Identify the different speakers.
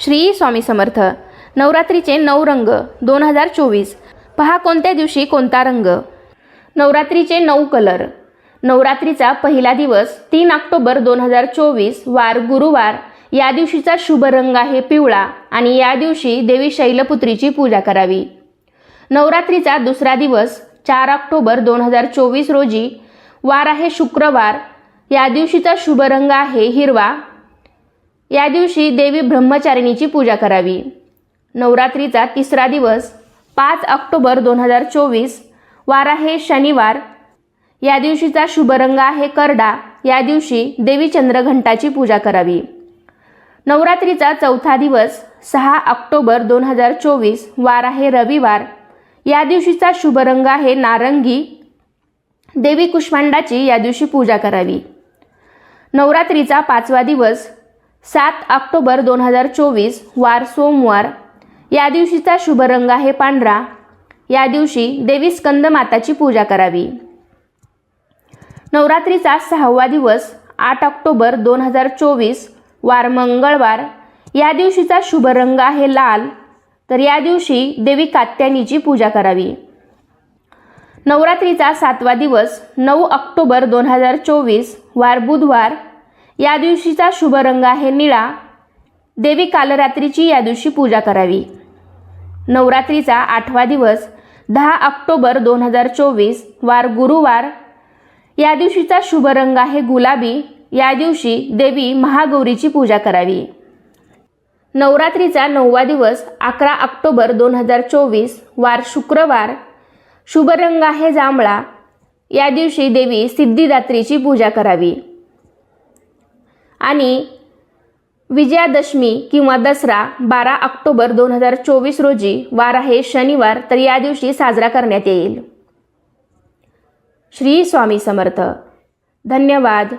Speaker 1: श्री स्वामी समर्थ. नवरात्रीचे नऊ रंग दोन हजार चोवीस. पहा कोणत्या दिवशी कोणता रंग. नवरात्रीचे नऊ कलर. नवरात्रीचा पहिला दिवस तीन ऑक्टोबर दोन हजार चोवीस वार गुरुवार. या दिवशीचा शुभ रंग आहे पिवळा आणि या दिवशी देवी शैलपुत्रीची पूजा करावी. नवरात्रीचा दुसरा दिवस चार ऑक्टोबर दोन हजार चोवीस रोजी. वार आहे शुक्रवार. या दिवशीचा शुभ रंग आहे हिरवा. या दिवशी देवी ब्रह्मचारिणीची पूजा करावी. नवरात्रीचा तिसरा दिवस पाच ऑक्टोबर दोन हजार चोवीस वार आहे शनिवार. या दिवशीचा शुभ रंग आहे करडा. या दिवशी देवी चंद्रघंटाची पूजा करावी. नवरात्रीचा चौथा दिवस सहा ऑक्टोबर दोन हजार चोवीस वार आहे रविवार. या दिवशीचा शुभ रंग आहे नारंगी. देवी कुष्मांडाची या दिवशी पूजा करावी. नवरात्रीचा पाचवा दिवस सात ऑक्टोबर दोन हजार चोवीस वार सोमवार. या दिवशीचा शुभ रंग आहे पांढरा. या दिवशी देवी स्कंदमाताची पूजा करावी. नवरात्रीचा सहावा दिवस आठ ऑक्टोबर दोन हजार चोवीस वार मंगळवार. या दिवशीचा शुभ रंग आहे लाल. तर या दिवशी देवी कात्यानीची पूजा करावी. नवरात्रीचा सातवा दिवस नऊ ऑक्टोबर दोन हजार चोवीस वार बुधवार. या दिवशीचा शुभ रंग आहे निळा. देवी कालरात्रीची या दिवशी पूजा करावी. नवरात्रीचा आठवा दिवस दहा ऑक्टोबर दोन हजार चोवीस वार गुरुवार. या दिवशीचा शुभ रंग आहे गुलाबी. या दिवशी देवी महागौरीची पूजा करावी. नवरात्रीचा नववा दिवस अकरा ऑक्टोबर दोन हजार चोवीस वार शुक्रवार. शुभ रंग आहे जांभळा. या दिवशी देवी सिद्धिदात्रीची पूजा करावी. आणि विजयादशमी किंवा दसरा बारा ऑक्टोबर दोन हजार चोवीस रोजी वार आहे. शनिवार तर या दिवशी साजरा करण्यात येईल. श्री स्वामी समर्थ. धन्यवाद.